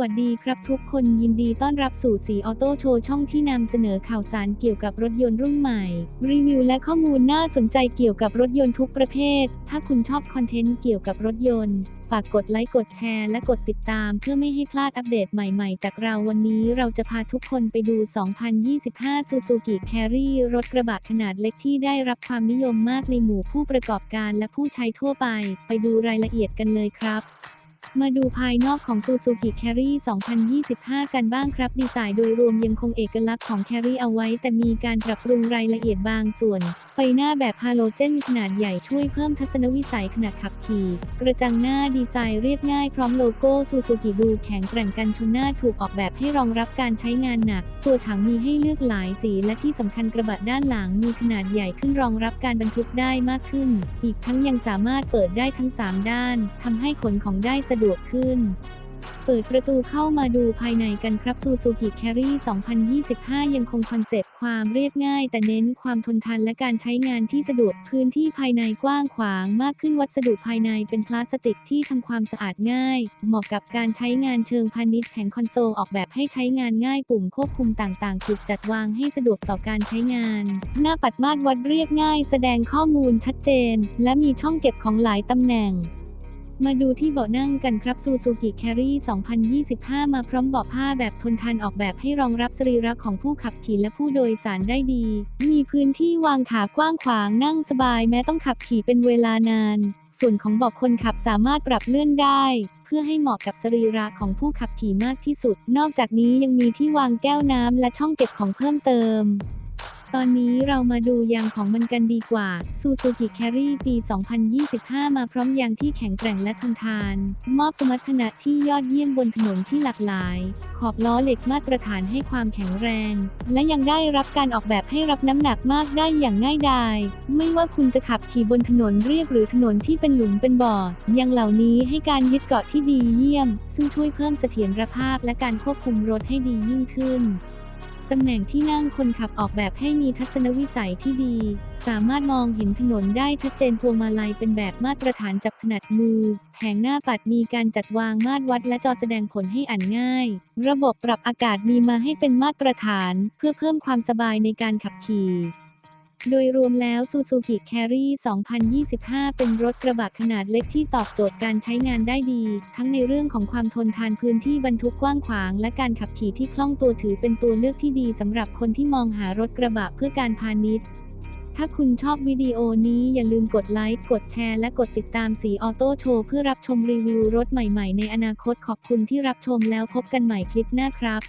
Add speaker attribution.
Speaker 1: วัสดีครับทุกคนยินดีต้อนรับสู่สีออโต้โชว์ช่องที่นำเสนอข่าวสารเกี่ยวกับรถยนต์รุ่นใหม่ รีวิวและข้อมูลน่าสนใจเกี่ยวกับรถยนต์ทุกประเภท ถ้าคุณชอบคอนเทนต์เกี่ยวกับรถยนต์ ฝากกดไลค์กดแชร์และกดติดตามเพื่อไม่ให้พลาดอัปเดตใหม่ๆ จากเราวันนี้เราจะพาทุกคนไปดู 2025 Suzuki Carry รถกระบะขนาดเล็กที่ได้รับความนิยมมากในหมู่ผู้ประกอบการและผู้ใช้ทั่วไป ไปดูรายละเอียดกันเลยครับ มาดูภายนอกของ Suzuki Carry 2025 กันบ้างครับ ดีไซน์โดยรวมยังคงเอกลักษณ์ของ Carry เอาไว้ แต่มีการปรับปรุงรายละเอียดบางส่วน ฟหน้าแบบฮาโลเจนขนาดใหญ่ช่วยเพิ่มทัศนวิสัยขณะขับขี่ กระจังหน้าดีไซน์เรียบง่ายพร้อมโลโก้ Suzuki ดูแข็งแกร่งกันชนหน้าถูกออกแบบให้รองรับการใช้งานหนัก ตัวถังมีให้เลือกหลายสีและที่สำคัญกระบะด้านหลังมีขนาดใหญ่ขึ้นรองรับการบรรทุกได้มากขึ้น อีกทั้งยังสามารถเปิดได้ทั้ง 3 ด้านทำให้ขนของได้สะดวกขึ้น เปิดประตูเข้ามาดูภายในกันครับ Suzuki Carry 2025 ยังคงคอนเซปต์ความเรียบง่าย แต่เน้นความทนทานและการใช้งานที่สะดวกพื้นที่ภายในกว้างขวางมากขึ้นวัสดุภายในเป็นพลาสติกที่ทำความสะอาดง่าย เหมาะกับการใช้งานเชิงพาณิชย์แผงคอนโซลออกแบบให้ใช้งานง่ายปุ่มควบคุมต่างๆถูกจัดวางให้สะดวกต่อการใช้งาน หน้าปัดมาตรวัดเรียบง่าย แสดงข้อมูลชัดเจน และมีช่องเก็บของหลายตำแหน่ง มาดูที่เบาะนั่งกันครับ Suzuki Carry 2025 มาพร้อมเบาะผ้าแบบทนทานออกแบบให้รองรับสรีระของผู้ขับขี่และผู้โดยสารได้ดี มีพื้นที่วางขากว้างขวางนั่งสบายแม้ต้องขับขี่เป็นเวลานาน ส่วนของเบาะคนขับสามารถปรับเลื่อนได้เพื่อให้เหมาะกับสรีระของผู้ขับขี่มากที่สุด นอกจากนี้ยังมีที่วางแก้วน้ำและช่องเก็บของเพิ่มเติม ตอนนี้เรามาดูยางของมันกันดีกว่า Suzuki Carry ปี 2025 มาพร้อมยางที่แข็งแกร่งและทนทาน มอบสมรรถนะที่ยอดเยี่ยมบนถนนที่หลากหลาย ขอบล้อเหล็กมาตรฐานให้ความแข็งแรง และยังได้รับการออกแบบให้รับน้ำหนักมากได้อย่างง่ายดาย ไม่ว่าคุณจะขับขี่บนถนนเรียบหรือถนนที่เป็นหลุมเป็นบ่อยางเหล่านี้ให้การยึดเกาะที่ดีเยี่ยม ซึ่งช่วยเพิ่มเสถียรภาพและการควบคุมรถให้ดียิ่งขึ้น ตำแหน่งที่นั่งคนขับออกแบบให้มีทัศนวิสัยที่ดี สามารถมองเห็นถนนได้ชัดเจนพวงมาลัยเป็นแบบมาตรฐานจับถนัดมือ แผงหน้าปัดมีการจัดวางมาตรวัดและจอแสดงผลให้อ่านง่าย ระบบปรับอากาศมีมาให้เป็นมาตรฐาน เพื่อเพิ่มความสบายในการขับขี่ โดยรวมแล้ว Suzuki Carry 2025 เป็นรถกระบะขนาดเล็กที่ตอบโจทย์การใช้งานได้ดี ทั้งในเรื่องของความทนทานพื้นที่บรรทุกกว้างขวาง และการขับขี่ที่คล่องตัวถือเป็นตัวเลือกที่ดีสำหรับคนที่มองหารถกระบะเพื่อการพาณิชย์ถ้าคุณชอบวิดีโอนี้อย่าลืมกดไลค์ กดแชร์ และกดติดตามสีออโต้โชว์เพื่อรับชมรีวิวรถใหม่ๆ ในอนาคตขอบคุณที่รับชมแล้วพบกันใหม่คลิปหน้าครับ